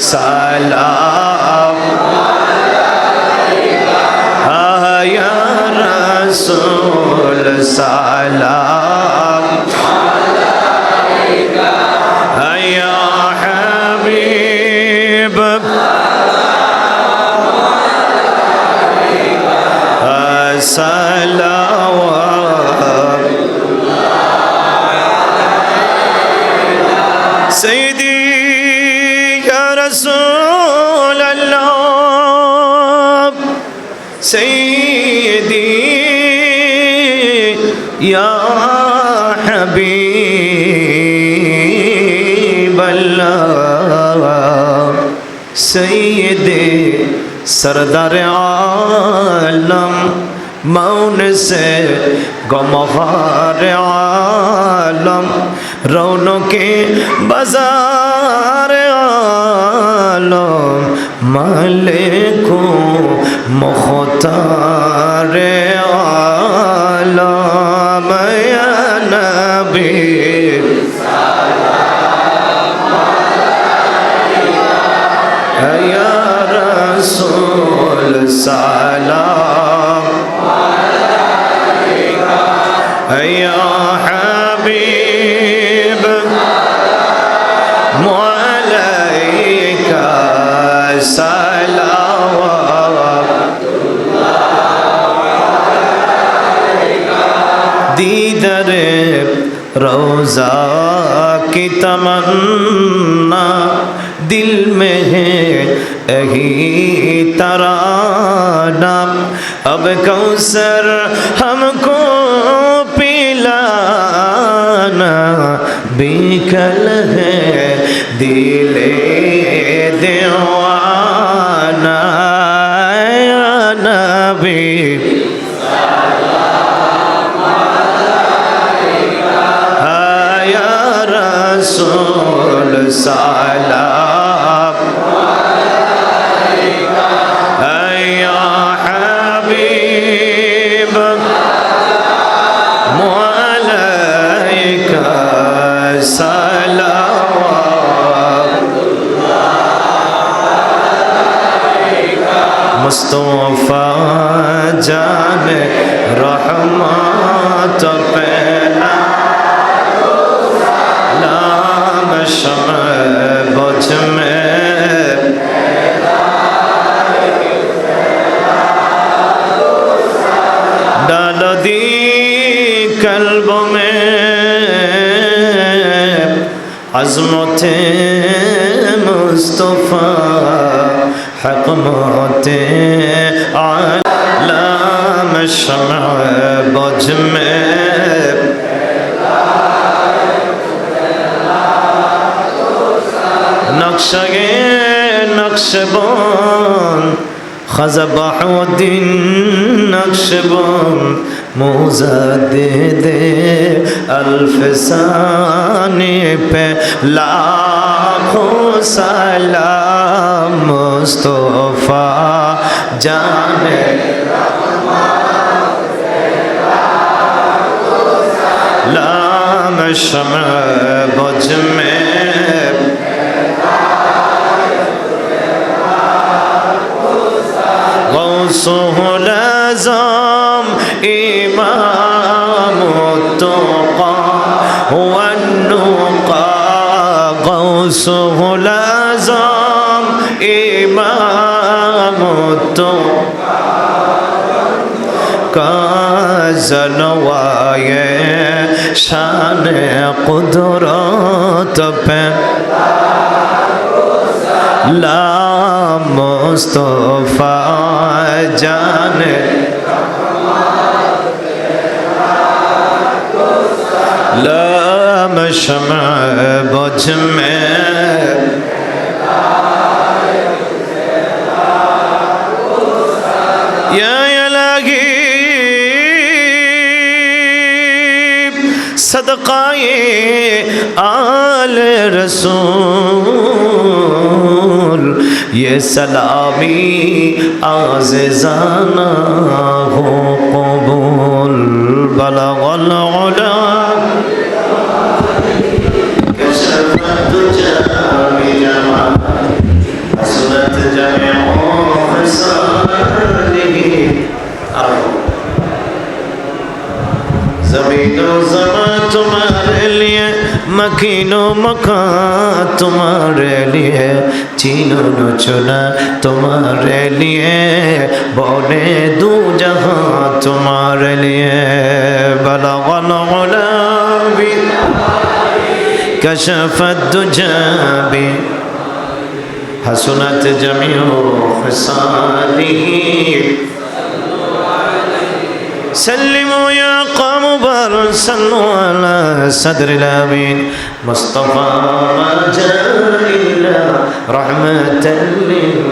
সালাম। سیدی، یا حبیب اللہ، سید سردار عالم، مون سے گمہار عالم رونوں کے بازار عالم، ملکوں مختار عالم یا نبی तमन्ना दिल में है यही तराना। अब कौसर हमको inside. قلب میں عظمت مصطفیٰ حق موت عالم شمع بج میں نقش گے نقش بان خزبہ الدین نقش بان موزہ دے دے الفسانے پہ لاکھوں سلام مصطفیٰ جانے لام شمع بجھ میں کا زنوائے شان قدرت پہ لا مصطفیٰ جان لا مشمع بجھ সদকায়ে আল রসূল ये सलामी आजाना हो कबूल बलग العلا كشف الدجى بجمال حسنت جميع خصاله زمين زمان চিনো মখা তোমারে লিয়ে চিনো নচনা তোমারে লিয়ে বনে দু জহাঁ তোমারে লিয়ে বলা বলা বলা كشف الدجى حسنت جميع خصاله سلموا يا أكبر صلوا على صدر الأمين. مصطفى ما جاء إلا رحمة للعالمين.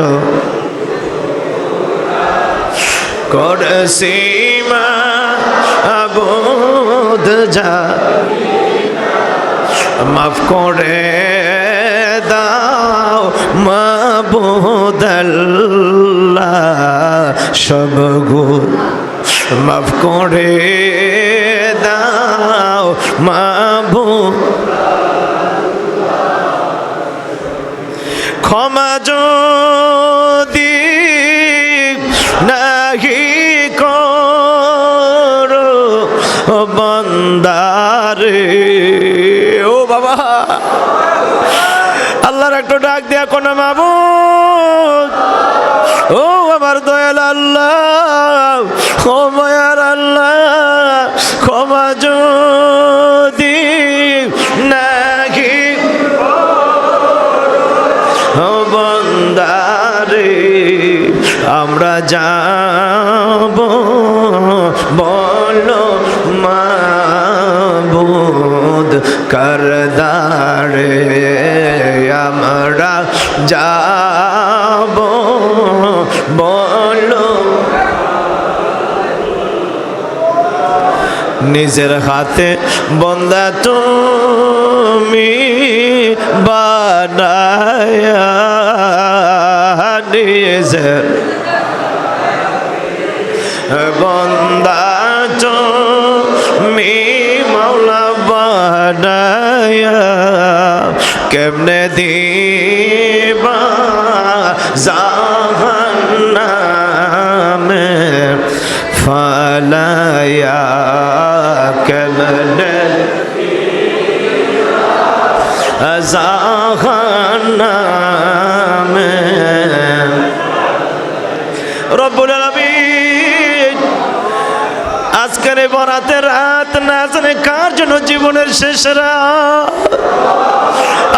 কত করছি মা আবুদ যা। মাফ করে দাও মাবুদাল্লাহ সব গো মাফ করে দাও মাবুদ। ক্ষমা যদি নাহি করো বন্দারে। ও বাবা। আল্লাহর একটু ডাক দিয়া কোন মাবুদ। ও আমার দয়াল আল্লাহ, ও মায়ার আল্লাহ, ক্ষমা যদি আমরা যাব বলো মাবুদ করদারে আমরা যাব বলো। নিজের হাতে বন্দা তুমি বানায়া নিজের বন্দা তুমি মাওলা বানায়া কেমনে দিবা জাহান্নামে ফালায়া কেমনে জাহান্নামে জন্য জীবনের শেষ রাত?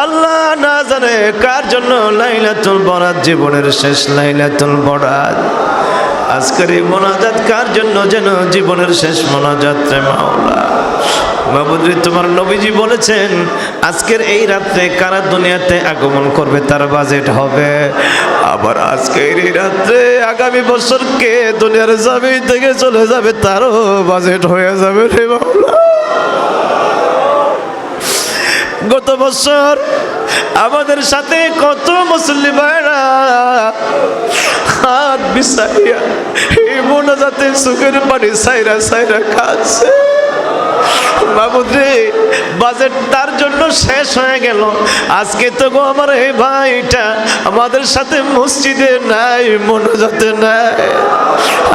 আল্লাহ না জানে কার জন্য লাইলাতুল বরাত জীবনের শেষ লাইলাতুল বরাত। আজকের এই মোনাজাত কার জন্য যেন জীবনের শেষ মোনাজাত রে মাওলা? মাবুদ্রি তোমার নবীজি বলেছেন, আজকের এই রাত্রে কারা দুনিয়াতে আগমন করবে তার বাজেট হবে? আবার আজকের এই রাত্রে আগামী বছর কে দুনিয়ার জমি থেকে চলে যাবে তারও বাজেট হয়ে যাবে রে মাওলা গত বছর আমাদের সাথে কত মুসলিম হাত বিছাইয়া এই মোনাজাতে সুখের পানি সাইরা সাইরা খাচ্ছে। বাবুদ্রে বাজেট তার জন্য শেষ হয়ে গেল। আজকে তো গো আমার এই ভাইটা আমাদের সাথে মসজিদে নাই, মনোজাতে নাই।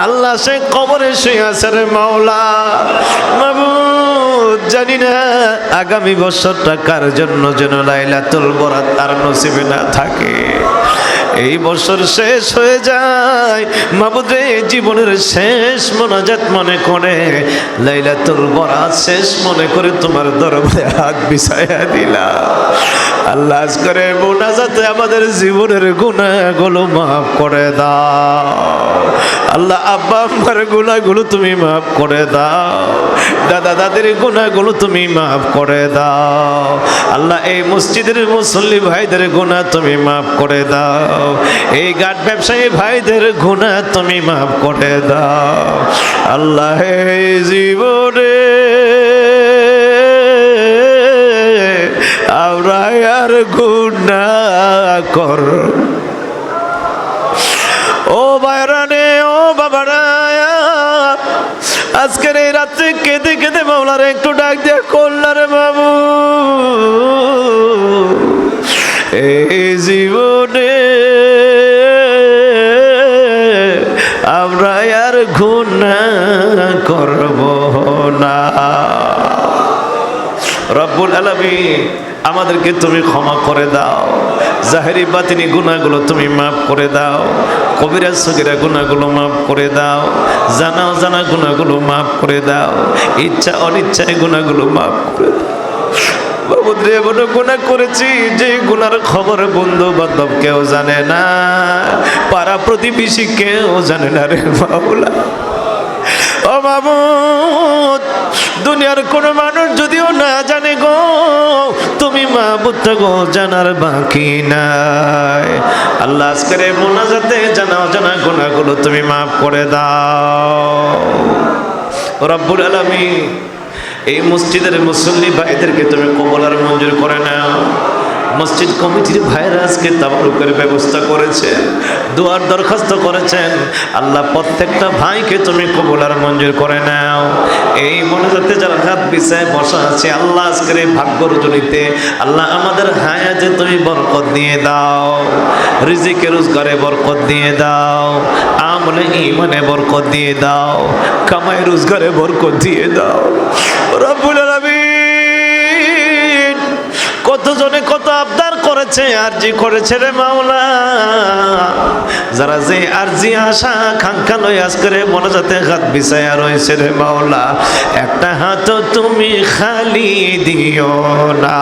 আল্লাহ সে কবরে শুয়ে আছে রে মাওলা। জানি না আগামী বছরটা কার জন্য যেন লাইলাতুল বরাত তার নসিবে না থাকে। এই বছর শেষ হয়ে যায়। মাবুদে জীবনের শেষ মোনাজাত মনে করে। লাইলাতুল বরাত শেষ মনে করে তোমার দরবারে হাত বিছাইয়া দিলা আল্লাহ করে মোনাজাতে আমাদের জীবনের গুণাগুলো মাফ করে দাও। আল্লাহ আব্বা আম্মার গুণাগুলো তুমি মাফ করে দাও। দাদা দাদির গুণাগুলো তুমি মাফ করে দাও। আল্লাহ এই মসজিদের মুসল্লি ভাইদের গুণা তুমি মাফ করে দাও। এই গাট ব্যবসায়ী ভাইদের গুণা তুমি মাফ করে দাও। আল্লাহ জীবনে আর গুণা কর। ও বাইরানে ও বাবারা, আজকের এই রাত্রে কেঁদে কেঁদে মাওলার একটু ডাক দিয়া করলারে বাবু। এই জীবনে গুণা করব না। রব্বুল আলামিন, আমাদেরকে তুমি ক্ষমা করে দাও। জাহেরি বাতিনি গুণাগুলো তুমি মাফ করে দাও। কবিরা সগিরা গুণাগুলো মাফ করে দাও। জানাও জানা গুণাগুলো মাফ করে দাও। ইচ্ছা অনিচ্ছায় গুণাগুলো মাফ করে দাও। বাবুদ্রে এমন গুণা করেছি, যে গুনার খবর বন্ধু বান্ধব কেউ জানে না, পাড়া প্রতিবেশী কেউ জানে না রে বাবুলা ও মামুদ, দুনিয়ার কোনো মানুষ যদিও না জানে গো, তুমি মাহবুদ গো, জানার বাকি নাই। আল্লাহ আজকের মোনাজাতে জানা অজানা গুণাগুলো তুমি মাফ করে দাও। রব্বুল আলমী এই মসজিদের মুসল্লি ভাইদেরকে তুমি কবলার মঞ্জুর করে নাও। মসজিদ কমিটির ভাইরা আজকে তাবরুকের ব্যবস্থা করেছে, দোয়ার দরখাস্ত করেছেন। আল্লাহ প্রত্যেকটা ভাইকে তুমি কবুলার মঞ্জুর করে নাও। এই মনে যাতে যারা হাত বিছায় বসা আছে, আল্লাহ আজকের এই ভাগ্য রজনীতে আল্লাহ আমাদের হায়াতে তুমি বরকত দিয়ে দাও রিজিকে রোজগারে বরকত দিয়ে দাও, আমলে ইমানে বরকত দিয়ে দাও, কামাই রোজগারে বরকত দিয়ে দাও। রব্বুল করেছে আরজি করেছে রে মাওলা। যারা যে আরজি আশা খাঙ্কা লই আজকে মনে যাতে হাত বিছায়া রয়েছে রে মাওলা, একটা হাত তুমি খালি দিও না।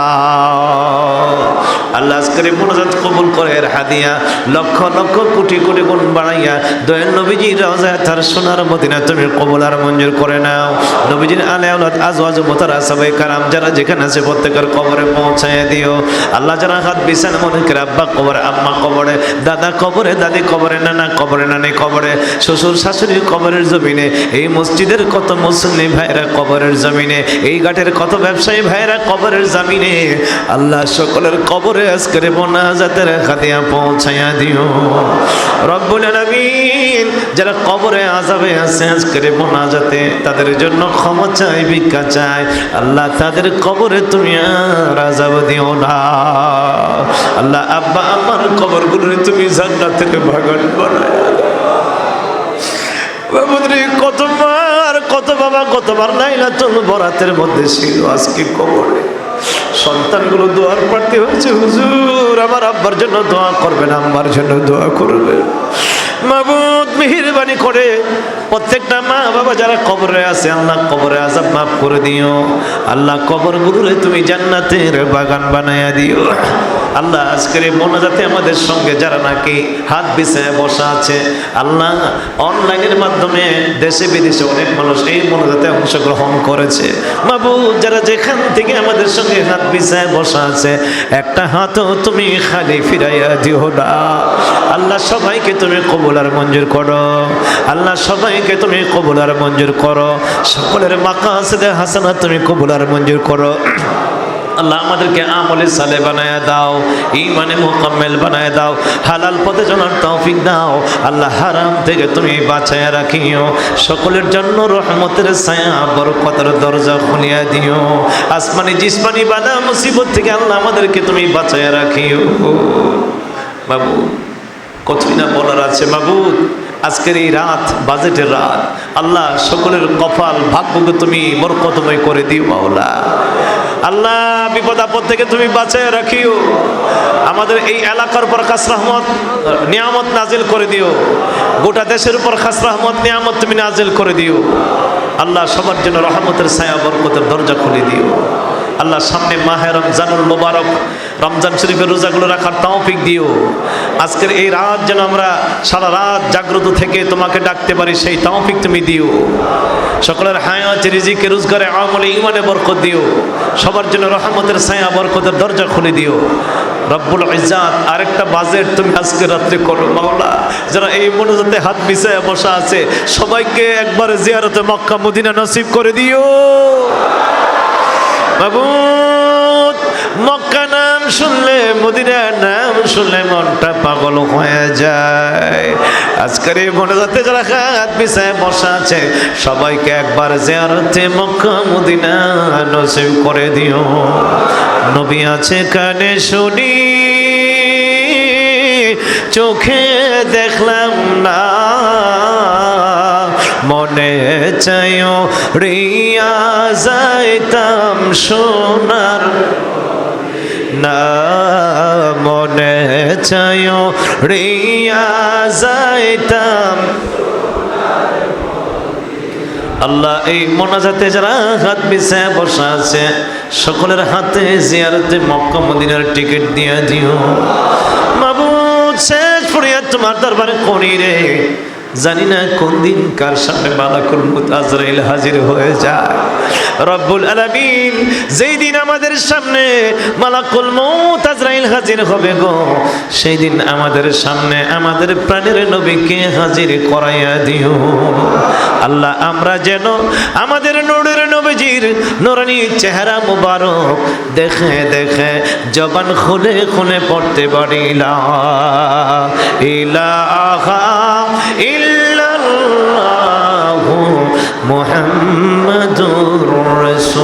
আল্লাহ আজকের মোনাজাত কবুল করে, এর হাদিয়া লক্ষ লক্ষ কোটি কোটি গুণ বাড়াইয়া দয়াল নবীজি রাজা তার সোনার মদিনা তুমি কবুল আর মঞ্জুর করে নাও। নবীজির আলে আওলাদ, আজ আজ মোতারা সবাই কারাম যারা যেখানে আছে প্রত্যেকের কবরে পৌঁছায় দিও। আল্লাহ যারা হাত বিছান মনে করে আব্বা কবরে, আম্মা কবরে, দাদা কবরে, দাদি কবরে, নানা কবরে, নানি কবরে, শ্বশুর শাশুড়ির কবরের জমিনে, এই মসজিদের কত মুসলিম ভাইরা কবরের জমিনে, এই ঘাটের কত ব্যবসায়ী ভাইরা কবরের জমিনে, আল্লাহ সকলের কবরে আজকের মোনাজাতের খাতিয়া পৌঁছাইয়া দিও। রব্বুল আলামিন যারা কবরে আজাবে আছে আজকের মোনাজাতে তাদের জন্য ক্ষমা চাই, ভিক্ষা চাই। আল্লাহ তাদের কবরে তুমি আর আজাব দিও না। আল্লাহ আব্বা আমার কবরগুলো তুমি জান্নাতের বাগান বানায় বাবুদ্রি কতবার কত বাবা, কতবার নাইলা চল বরাতের মধ্যে ছিল আজকে কবরে। সন্তানগুলো দোয়ার প্রার্থী হয়েছে, হুজুর, আমার আব্বার জন্য দোয়া করবেন, আম্মার জন্য দোয়া করবেন। মাবুদ মেহরবানি করে প্রত্যেকটা মা বাবা যারা কবরে আছে, আল্লাহ কবরে আজাব মাফ করে দিও। আল্লাহ কবর গুরুরে তুমি জান্নাতের বাগান বানায়া দিও। আল্লাহ আজকের এই মোনাজাতে আমাদের সঙ্গে যারা নাকি হাত বিছায় বসা আছে, আল্লাহ অনলাইনের মাধ্যমে দেশে বিদেশে অনেক মানুষ এই মোনাজাতে অংশগ্রহণ করেছে। বাবু যারা যেখান থেকে আমাদের সঙ্গে হাত বিছায় বসা আছে, একটা হাতও তুমি খালি ফিরাইয়া দিও না। আল্লাহ সবাইকে তুমি কবুল আর মঞ্জুর করো। আল্লাহ সবাইকে তুমি কবুল আর মঞ্জুর করো। সকলের মাকা আছে হাসানা তুমি কবুল আর মঞ্জুর করো। আল্লাহ আমাদেরকে আমলে সালে বানায় দাও ইমানে মোকাম্মেল বানায় দাও, হালাল পথে চলার তৌফিক দাও, আল্লাহ হারাম থেকে তুমি বাঁচায় রাখিও, সকলের জন্য রহমতের ছায়া, বরকতের দরজা খুলিয়া দিও, আসমানি জিসমানি বাধা মুসিবত থেকে আল্লাহ আমাদেরকে তুমি বাঁচায় রাখিও। বাবু, কতই না বলার আছে বাবু? আজকের এই রাত, বাজেটের রাত, আল্লাহ সকলের কপাল ভাগ্যকে তুমি বরকতময় করে দিও, মাওলা। আল্লাহ, বিপদ আপদ থেকে তুমি বাঁচায় রাখিও। আমাদের এই এলাকার উপর খাস রহমত, নিয়ামত নাজিল করে দিও। গোটা দেশের উপর খাস রহমত, নিয়ামত তুমি নাজিল করে দিও। আল্লাহ, সবার জন্য রহমতের ছায়া, বরকতের দরজা খুলে দিও। আল্লাহ, সামনে মাহেরম রমজানুল মোবারক রমজান শরীফের রোজাগুলো রাখার তৌফিক দিও। আজকের এই রাত যেন আমরা সারা রাত জাগ্রত থেকে তোমাকে ডাকতে পারি, সেই তৌফিক তুমি দিও। সকলের হায়াত, রিজিকে, রোজগারে আমলে ইমানে বরকত দিও। সবার জন্য রহমতের ছায়া, বরকতের দরজা খুলে দিও। রব্বুল ইজাত আরেকটা বাজেট তুমি আজকে রাত্রে করো, মাওলা। যারা এই মনোজাতে হাত বিছায় বসা আছে, সবাইকে একবার জিয়ারতে মক্কা, মদিনা নসিব করে দিও। বাবু মক্কা শুনলে মদিনার নাম শুনলে মনটা পাগল হয়ে যায়। আজকের এই মনোজাতে যারা হাত বিছায় বসা আছে, সবাইকে একবার জিয়ারতে মক্কা, মদিনা নসিব করে দিও। নবী আছে কানে শুনি, চোখে দেখলাম না। মনে চাইও, রিয়া যাইতাম সোনার মনে চাইও রিয়া যাইতাম। আল্লাহ এই মোনাজাতে যারা হাত বিছায় বসা আছে, সকলের হাতে জিয়ারতে মক্কা মদিনার টিকিট দিয়া দিও। মাবুদ শেষ ফরিয়াদ, তোমার দরবারে করি রে। জানি না কোন দিন কার সামনে মালাকুল মুত আজরাইল হাজির হয়ে যায়। রব্বুল আলামিন যেই দিন আমাদের সামনে মালাকুল মউত আজরাইল হাজির হবে গো সেই দিন আমাদের সামনে আমাদের প্রাণের নবীকে হাজির করাইয়া দিও। আল্লাহ, আমরা যেন আমাদের নূরের নবীজির নুরানি চেহারা মুবারক দেখে দেখে জবান খুলে খুলে পড়তে পারি। লা ইলাহা ইল্লাল্লাহু মুহাম্মাদুর